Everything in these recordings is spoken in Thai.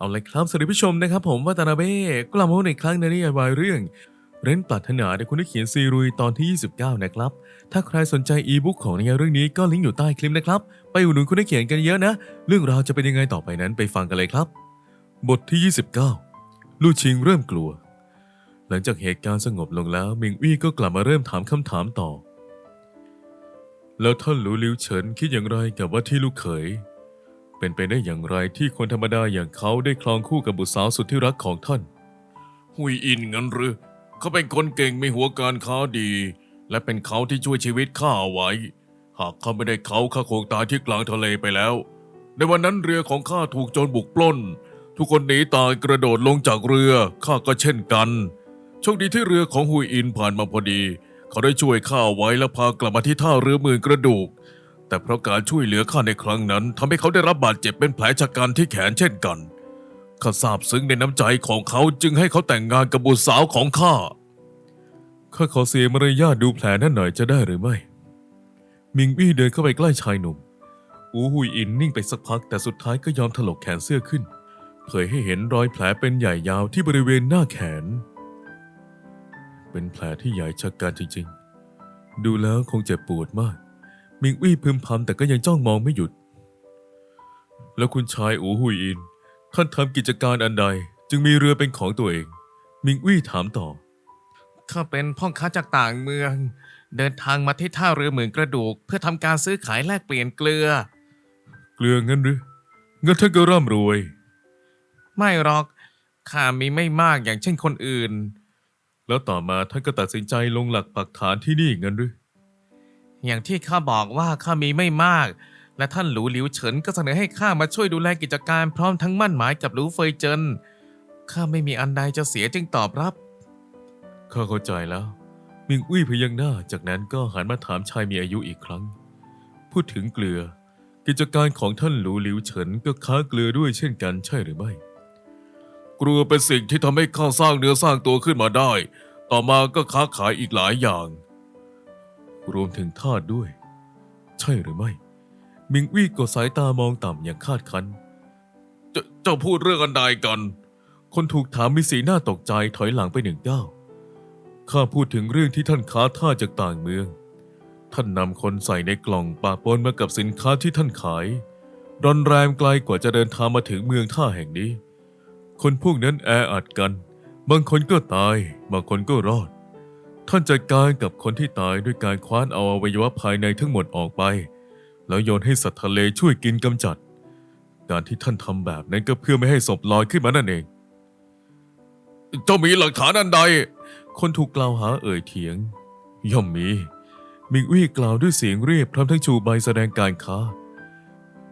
เอาเลยครับสวัสดีผู้ชมนะครับผมวัตนาเบ้กลับมาพบในครั้งในนิยายวายเรื่อง เร้นปรารถนาในคุณนักเขียนซีรุยตอนที่ 29 นะครับ ถ้าใครสนใจอีบุ๊กของนิยายเรื่องนี้ก็ลิงก์อยู่ใต้คลิปนะครับ ไปอุดหนุนคุณนักเขียนกันเยอะนะ เรื่องราวจะเป็นยังไงต่อไปนั้นไปฟังกันเลยครับ บทที่ 29 ลู่ชิงเริ่มกลัว หลังจากเหตุการณ์สงบลงแล้วมิงอี้ก็กลับมาเริ่มถามคำถามต่อ แล้วท่านหลูลิวเฉินคิดอย่างไรกับว่าที่ลูกเขย เป็นไปได้อย่างไรที่คนธรรมดาอย่างเขาได้ครองคู่กับบุตรสาวสุดที่รักของท่าน หุยอินงั้นหรือ เขาเป็นคนเก่งมีหัวการค้าดี และเป็นเขาที่ช่วยชีวิตข้าเอาไว้ หากเขาไม่ได้เขาข้าคงตายที่กลางทะเลไปแล้ว ในวันนั้นเรือของข้าถูกโจรบุกปล้น ทุกคนหนีตายกระโดดลงจากเรือข้าก็เช่นกัน โชคดีที่เรือของหุยอินผ่านมาพอดี เขาได้ช่วยข้าเอาไว้และพากลับมาที่ท่าเรือหมื่นกระดูก แต่เพราะการช่วยเหลือข้าในครั้งนั้นทำให้เขาได้รับบาดเจ็บเป็นแผลชะกันที่แขนเช่นกันข้าซาบซึ้งในน้ำใจของเขาจึงให้เขาแต่งงานกับบุตรสาวของข้าข้าขอเสียมารยาทดูแผลนั่นหน่อยจะได้หรือไม่ มิงอี้เดินเข้าไปใกล้ชายหนุ่ม อูหุยอินนิ่งไปสักพัก แต่สุดท้ายก็ยอมถลกแขนเสื้อขึ้น เผยให้เห็นรอยแผลเป็นใหญ่ยาวที่บริเวณหน้าแขน เป็นแผลที่ใหญ่ชะกันจริงๆ ดูแล้วคงเจ็บปวดมาก มิงอี้พึมพำแต่ก็ยังจ้องมองไม่หยุด แล้วคุณชายอูหุยอิน ท่านทำกิจการอันใด จึงมีเรือเป็นของตัวเอง มิงอี้ถามต่อ ข้าเป็นพ่อค้าจากต่างเมือง เดินทางมาที่ท่าเรือหมื่นกระดูก เพื่อทำการซื้อขายแลกเปลี่ยนเกลือ เกลืองั้นหรืองั้นท่านก็ร่ำรวย ไม่หรอกข้ามีไม่มากอย่างเช่นคนอื่น แล้วต่อมาท่านก็ตัดสินใจลงหลักปักฐานที่นี่งั้นหรือ อย่างที่ข้าบอกว่าข้ามีไม่มาก และท่านหลูหลิวเฉินก็เสนอให้ข้ามาช่วยดูแลกิจการพร้อมทั้งมั่นหมายกับหลูเฟยเจินข้าไม่มีอันใดจะเสียจึงตอบรับข้าเข้าใจแล้ว มิงอุ้ยพยักหน้า จากนั้นก็หันมาถามชายมีอายุอีกครั้ง พูดถึงเกลือ กิจการของท่านหลูหลิวเฉินก็ค้าเกลือด้วยเช่นกันใช่หรือไม่กลัวเป็นสิ่งที่ทำให้ข้าสร้างเนื้อสร้างตัวขึ้นมาได้ ต่อมาก็ค้าขายอีกหลายอย่าง รวมถึงทาสด้วย ใช่หรือไม่ มิงวี่กดสายตามองต่ำอย่างคาดคันเจ้าเจ้าพูดเรื่องอันใดกัน คนถูกถามมีสีหน้าตกใจถอยหลังไปหนึ่งก้าวข้าพูดถึงเรื่องที่ท่านค้าท่าจากต่างเมือง ท่านนำคนใส่ในกล่องปะปนมากับสินค้าที่ท่านขายรอนแรมไกลกว่าจะเดินทางมาถึงเมืองท่าแห่งนี้ คนพวกนั้นแออัดกัน บางคนก็ตาย บางคนก็รอด ท่านจัดการกับคนที่ตายด้วยการคว้านเอาอวัยวะภายในทั้งหมดออกไป แล้วโยนให้สัตว์ทะเลช่วยกินกำจัด การที่ท่านทำแบบนั้นก็เพื่อไม่ให้ศพลอยขึ้นมานั่นเอง เจ้ามีหลักฐานอันใด คนถูกกล่าวหาเอ่ยเถียง ย่อมมี มิงวี่กล่าวด้วยเสียงเรียบพร้อมทั้งชูใบแสดงการค้า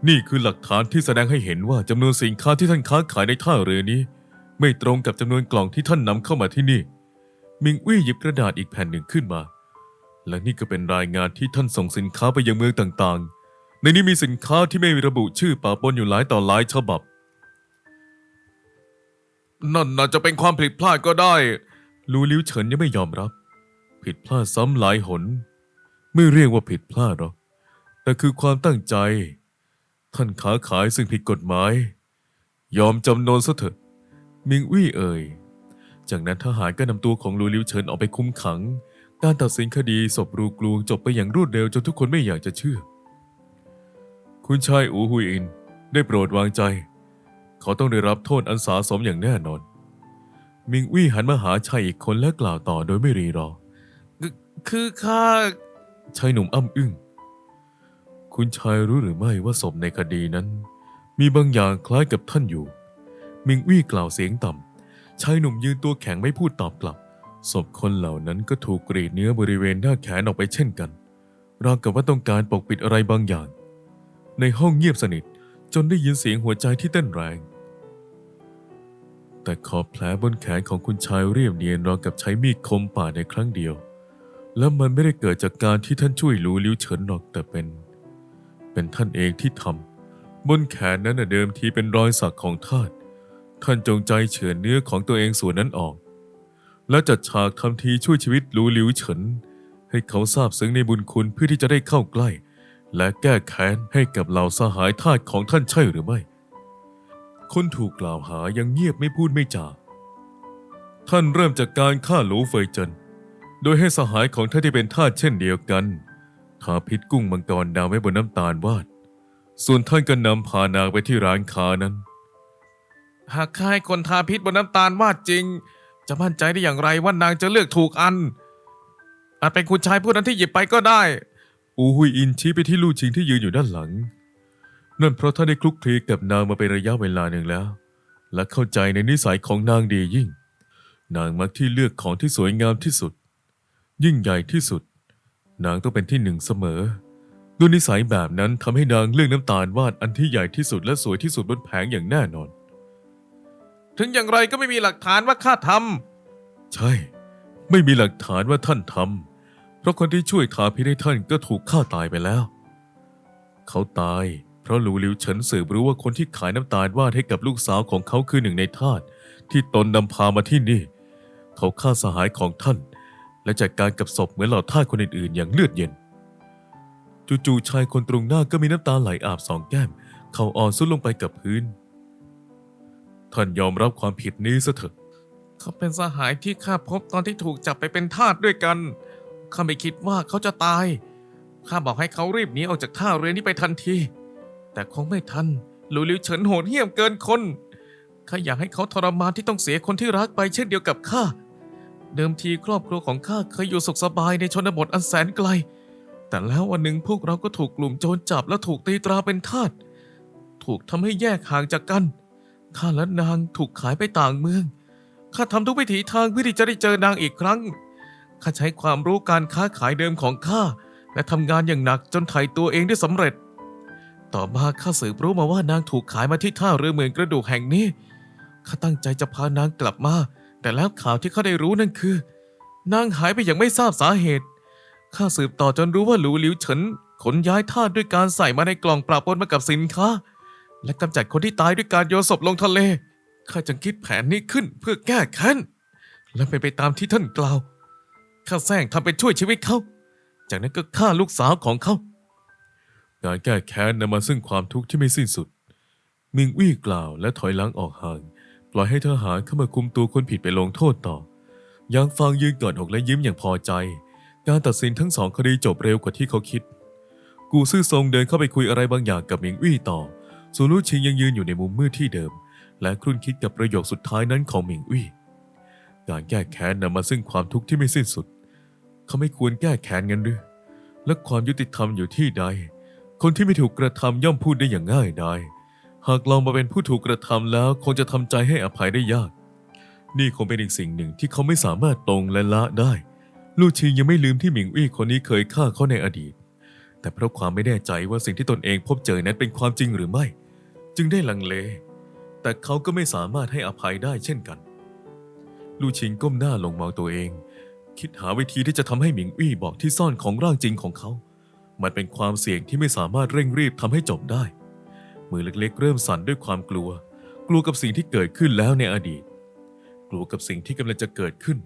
นี่คือหลักฐานที่แสดงให้เห็นว่าจำนวนสินค้าที่ท่านค้าขายในท่าเรือนี้ ไม่ตรงกับจำนวนกล่องที่ท่านนำเข้ามาที่นี่ มิงวี่หยิบกระดาษอีกแผ่นหนึ่งขึ้นมา และนี่ก็เป็นรายงานที่ท่านส่งสินค้าไปยังเมืองต่างๆ ในนี้มีสินค้าที่ไม่ระบุชื่อปะปนอยู่หลายต่อหลายฉบับ นั่นน่าจะเป็นความผิดพลาดก็ได้ ลูลิวเฉินยังไม่ยอมรับ ผิดพลาดซ้ำหลายหน ไม่เรียกว่าผิดพลาดหรอก แต่คือความตั้งใจ ท่านค้าขายซึ่งผิดกฎหมาย ยอมจำนนซะเถอะ มิงวี่เอ่ย จากนั้นทหารก็นำตัวของลูลิวเฉินออกไปคุมขัง การตัดสินคดีศพรูกลูงจบไปอย่างรวดเร็วจนทุกคนไม่อยากจะเชื่อ คุณชายอูฮุยอิน ได้โปรดวางใจ เขาต้องได้รับโทษอันสาสมอย่างแน่นอน มิงวี่หันมาหาชายอีกคนและกล่าวต่อโดยไม่รีรอ คือข้าชายหนุ่มอ้ำอึ้งคุณชายรู้หรือไม่ว่าศพในคดีนั้น มีบางอย่างคล้ายกับท่านอยู่ มิงวี่กล่าวเสียงต่ำ ชายหนุ่มยืนตัวแข็งไม่พูดตอบกลับ ศพคนเหล่านั้นก็ถูกกรีดเนื้อบริเวณหน้าแขนออกไปเช่นกันราวกับว่าต้องการปกปิดอะไรบางอย่าง ในห้องเงียบสนิทจนได้ยินเสียงหัวใจที่เต้นแรง แต่ขอบแผลบนแขนของคุณชายเรียบเนียนราวกับใช้มีดคมป่าในครั้งเดียว และมันไม่ได้เกิดจากการที่ท่านช่วยหลูลิ้วเฉินหรอกแต่เป็น เป็นท่านเองที่ทำบนแขนนั้นเดิมทีเป็นรอยสักของทาส ท่านจงใจเฉือนเนื้อของตัวเองส่วนนั้นออก แล้วจัดฉากทำทีช่วยชีวิตหลูหลิวเฉิน ให้เขาทราบซึ้งในบุญคุณเพื่อที่จะได้เข้าใกล้ และแก้แค้นให้กับเหล่าสหายทาสของท่านใช่หรือไม่ คนถูกกล่าวหายังเงียบไม่พูดไม่จาท่านเริ่มจากการฆ่าหลูเฟยเจิน โดยให้สหายของท่านที่เป็นทาสเช่นเดียวกันทาพิษกุ้งมังกรดาวไว้บนน้ำตาลวาด ส่วนท่านก็นำพานางไปที่ร้านค้านั้น หากข้าให้คนทาพิษบนน้ำตาลวาดจริง จะมั่นใจได้อย่างไรว่านางจะเลือกถูกอัน อาจเป็นคุณชายผู้นั้นที่หยิบไปก็ได้ อูฮุยอินชี้ไปที่ลู่ชิงที่ยืนอยู่ด้านหลัง นั่นเพราะท่านได้คลุกคลีกับนางมาเป็นระยะเวลาหนึ่งแล้ว และเข้าใจในนิสัยของนางดียิ่ง นางมักที่เลือกของที่สวยงามที่สุด ยิ่งใหญ่ที่สุด นางต้องเป็นที่หนึ่งเสมอด้วยนิสัยแบบนั้นทำให้นางเลือกน้ำตาลวาดอันที่ใหญ่ที่สุดและสวยที่สุดบนแผงอย่างแน่นอน ถึงอย่างไรก็ไม่มีหลักฐานว่าข้าทใช่ ไม่มีหลักฐานว่าท่านทำเพราะคนที่ช่วยทาพิให้ท่านก็ถูกฆ่าตายไปแล้ว เขาตาย เพราะหลูหลิวเฉินสืบรู้ว่าคนที่ขายน้ำตาลวาดให้กับลูกสาวของเขาคือหนึ่งในทาสที่ตนนำพามาที่นี่ เขาฆ่าสหายของท่าน และจัดการกับศพเหมือนเหล่าทาสคนอื่นๆอย่างเลือดเย็นจู่ๆชายคนตรงหน้าก็มีน้ำตาไหลอาบสองแก้ม เขาอ่อนสุดลงไปกับพื้น ท่านยอมรับความผิดนี้ซะเถอะ เขาเป็นสหายที่ข้าพบตอนที่ถูกจับไปเป็นทาสด้วยกัน ข้าไม่คิดว่าเขาจะตาย ข้าบอกให้เขารีบหนีออกจากท่าเรือนี้ไปทันที แต่คงไม่ทันหลูหลิวเฉินโหดเหี้ยมเกินคน ข้าอยากให้เขาทรมานที่ต้องเสียคนที่รักไปเช่นเดียวกับข้า เดิมทีครอบครัวของข้าเคยอยู่สุขสบายในชนบทอันแสนไกล แต่แล้ววันหนึ่งพวกเราก็ถูกกลุ่มโจรจับและถูกตีตราเป็นทาส ถูกทำให้แยกห่างจากกัน ข้าและนางถูกขายไปต่างเมือง ข้าทำทุกวิถีทางเพื่อที่จะได้เจอนางอีกครั้ง ข้าใช้ความรู้การค้าขายเดิมของข้า และทำงานอย่างหนักจนไถ่ตัวเองได้สำเร็จ ต่อมาข้าสืบรู้มาว่านางถูกขายมาที่ท่าเรือเมืองกระดูกแห่งนี้ ข้าตั้งใจจะพานางกลับมา แต่แล้วข่าวที่ข้าได้รู้นั่นคือ นางหายไปอย่างไม่ทราบสาเหตุ ข้าสืบต่อจนรู้ว่าหลูหลิวเฉินขนย้ายทาสด้วยการใส่มาในกล่องปราปนมากับสินค้า และกำจัดคนที่ตายด้วยการโยนศพลงทะเล ข้าจึงคิดแผนนี้ขึ้นเพื่อแก้แค้น และเป็นไปตามที่ท่านกล่าว ข้าแซงทำเป็นช่วยชีวิตเขา จากนั้นก็ฆ่าลูกสาวของเขา การแก้แค้นนำมาซึ่งความทุกข์ที่ไม่สิ้นสุด มิงวี่กล่าวและถอยหลังออกห่าง ปล่อยให้ทหารเข้ามาคุมตัวคนผิดไปลงโทษต่อ ยางฟางยืนกอดอกและยิ้มอย่างพอใจ การตัดสินทั้งสองคดีจบเร็วกว่าที่เขาคิด กูซื่อทรงเดินเข้าไปคุยอะไรบางอย่างกับมิงวี่ต่อ ส่วนลู่ชิงยังยืนอยู่ในมุมมืดที่เดิม และครุ่นคิดกับประโยคสุดท้ายนั้นของหมิงอวี่การแก้แค้นนำมาซึ่งความทุกข์ที่ไม่สิ้นสุด เขาไม่ควรแก้แค้นกันหรือและความยุติธรรมอยู่ที่ใด คนที่ไม่ถูกกระทำย่อมพูดได้อย่างง่ายดายหากลองมาเป็นผู้ถูกกระทำแล้วคงจะทำใจให้อภัยได้ยาก นี่คงเป็นอีกสิ่งหนึ่งที่เขาไม่สามารถตรงและละได้ ลู่ชิงยังไม่ลืมที่หมิงอี้คนนี้เคยฆ่าเขาในอดีต แต่เพราะความไม่แน่ใจว่าสิ่งที่ตนเองพบเจอนั้นเป็นความจริงหรือไม่ จึงได้ลังเล แต่เขาก็ไม่สามารถให้อภัยได้เช่นกัน ลู่ชิงก้มหน้าลงมองตัวเอง คิดหาวิธีที่จะทำให้หมิงอี้บอกที่ซ่อนของร่างจริงของเขา มันเป็นความเสี่ยงที่ไม่สามารถเร่งรีบทำให้จบได้ มือเล็กๆ เริ่มสั่นด้วยความกลัว กลัวกับสิ่งที่เกิดขึ้นแล้วในอดีต กลัวกับสิ่งที่กำลังจะเกิดขึ้น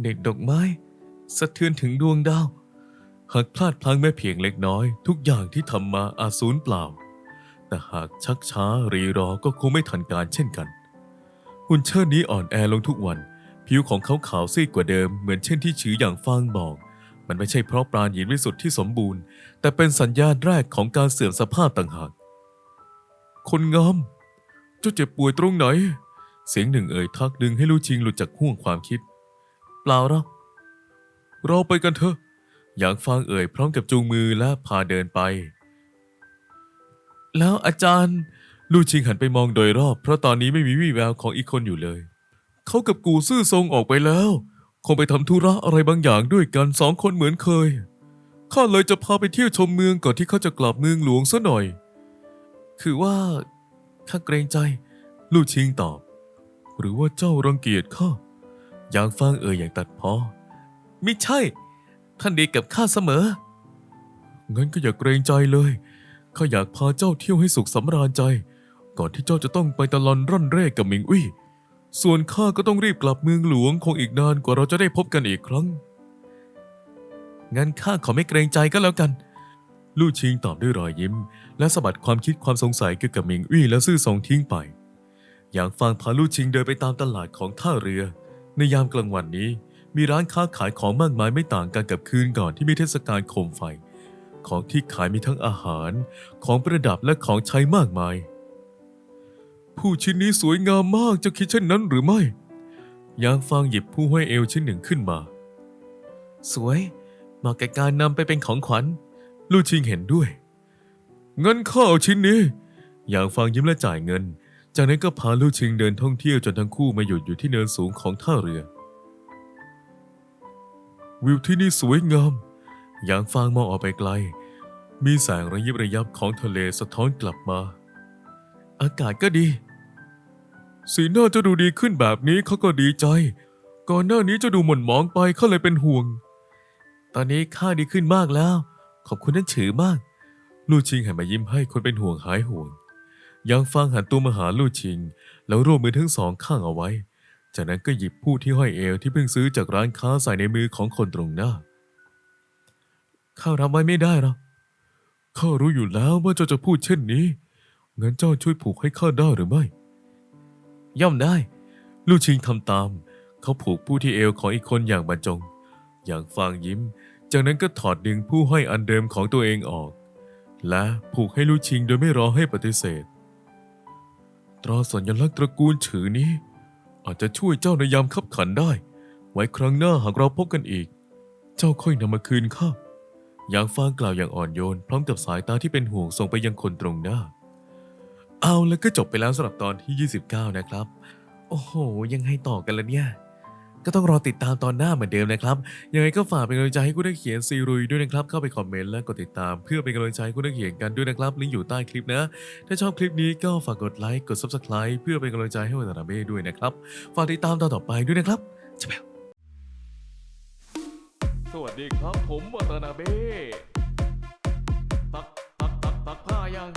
เด็ดดอกไม้สะเทือนถึงดวงดาวหากพลาดพลั้งแม้เพียงเล็กน้อย ทุกอย่างที่ทำมาอาจสูญเปล่า แต่หากชักช้ารีรอก็คงไม่ทันการเช่นกัน หุ่นเชิดนี้อ่อนแอลงทุกวัน ผิวของเขาขาวซีดกว่าเดิม เหมือนเช่นที่ชื่ออย่างฟางบอก มันไม่ใช่เพราะปราณหินวิสุทธิ์ที่สมบูรณ์ แต่เป็นสัญญาณแรกของการเสื่อมสภาพต่างหาก คนงามเจ้าเจ็บป่วยตรงไหน เสียงหนึ่งเอ่ยทักดึงให้ลู่ชิงหลุดจากห่วงความคิด เปล่าหรอกเราไปกันเถอะ อย่างฟางเอ่ยพร้อมกับจูงมือและพาเดินไป แล้วอาจารย์ ลู่ชิงหันไปมองโดยรอบ เพราะตอนนี้ไม่มีวี่แววของอีกคนอยู่เลย เขากับกูซื่อทรงออกไปแล้ว คงไปทำธุระอะไรบางอย่างด้วยกันสองคนเหมือนเคย ข้าเลยจะพาไปเที่ยวชมเมืองก่อนที่เขาจะกลับเมืองหลวงซะหน่อย คือว่าข้าเกรงใจ ลู่ชิงตอบ หรือว่าเจ้ารังเกียจข้าอย่างฟางเอ่ยอย่างตัดพ้อไม่ใช่ ท่านดีกับข้าเสมอ งั้นก็อย่าเกรงใจเลย ข้าอยากพาเจ้าเที่ยวให้สุขสำราญใจ ก่อนที่เจ้าจะต้องไปตะลอนร่อนเร่กับหมิงอุ้ยส่วนข้าก็ต้องรีบกลับเมืองหลวงคงอีกนานกว่าเราจะได้พบกันอีกครั้ง งั้นข้าขอไม่เกรงใจก็แล้วกัน ลู่ชิงตอบด้วยรอยยิ้ม และสะบัดความคิดความสงสัยเกี่ยวกับหมิงอี้และซื่อซงทิ้งไป อย่างฟางพาลู่ชิงเดินไปตามตลาดของท่าเรือ ในยามกลางวันนี้ มีร้านค้าขายของมากมายไม่ต่างกันกับคืนก่อนที่มีเทศกาลโคมไฟ ของที่ขายมีทั้งอาหาร ของประดับและของใช้มากมาย ผู้ชิ้นนี้สวยงามมากจะคิดเช่นนั้นหรือไม่ ยางฟางหยิบผู้ห้อยเอวชิ้นหนึ่งขึ้นมา สวยเหมาะแก่การนำไปเป็นของขวัญ ลู่ชิงเห็นด้วย เงินข้าเอาชิ้นนี้ ยางฟางยิ้มและจ่ายเงิน จากนั้นก็พาลู่ชิงเดินท่องเที่ยวจนทั้งคู่มาหยุดอยู่ที่เนินสูงของท่าเรือ วิวที่นี่สวยงาม ยางฟางมองออกไปไกล มีแสงระยิบระยับของทะเลสะท้อนกลับมา อากาศก็ดี สีหน้าจะดูดีขึ้นแบบนี้เขาก็ดีใจ ก่อนหน้านี้จะดูหม่นหมองไปเขาเลยเป็นห่วง ตอนนี้ข้าดีขึ้นมากแล้ว ขอบคุณนั่นฉือมาก ลู่ชิงหันมายิ้มให้คนเป็นห่วงหายห่วงยางฟางหันตัวมาหาลู่ชิง แล้วรวมมือทั้งสองข้างเอาไว้ จากนั้นก็หยิบผู้ที่ห้อยเอวที่เพิ่งซื้อจากร้านค้าใส่ในมือของคนตรงหน้า ข้ารับไว้ไม่ได้หรอกข้ารู้อยู่แล้วว่าเจ้าจะพูดเช่นนี้ งั้นเจ้าช่วยผูกให้ข้าได้หรือไม่ ย่อมได้ ลู่ชิงทำตาม เขาผูกผู้ที่เอวของอีกคนอย่างบรรจง อย่างฟางยิ้ม จากนั้นก็ถอดดึงผู้ห้อยอันเดิมของตัวเองออก และผูกให้ลู่ชิงโดยไม่รอให้ปฏิเสธ ตราสัญลักษณ์ตระกูลฉือนี้ อาจจะช่วยเจ้าในยามขับขันได้ ไว้ครั้งหน้าหากเราพบกันอีก เจ้าค่อยนำมาคืนข้า ยางฟางกล่าวอย่างอ่อนโยน พร้อมกับสายตาที่เป็นห่วงส่งไปยังคนตรงหน้า เอาแล้วก็จบไปแล้วสำหรับตอนที่ 29 นะครับ โอ้โห ยังไงต่อกันละเนี่ย ก็ต้องรอติดตามตอนหน้าเหมือนเดิมนะครับ ยังไงก็ฝากเป็นกำลังใจให้คุณนักเขียนซีรุยด้วยนะครับ เข้าไปคอมเมนต์และกดติดตามเพื่อเป็นกำลังใจให้คุณนักเขียนกันด้วยนะครับ ลิงก์อยู่ใต้คลิปนะ ถ้าชอบคลิปนี้ก็ฝากกดไลค์ กด Subscribe เพื่อเป็นกำลังใจให้วัตนาเบ้ด้วยนะครับ ฝากติดตามตอนต่อไปด้วยนะครับจะแบบ สวัสดีครับผมวัตนาเบ้ตักตักตักตักผ้ายัง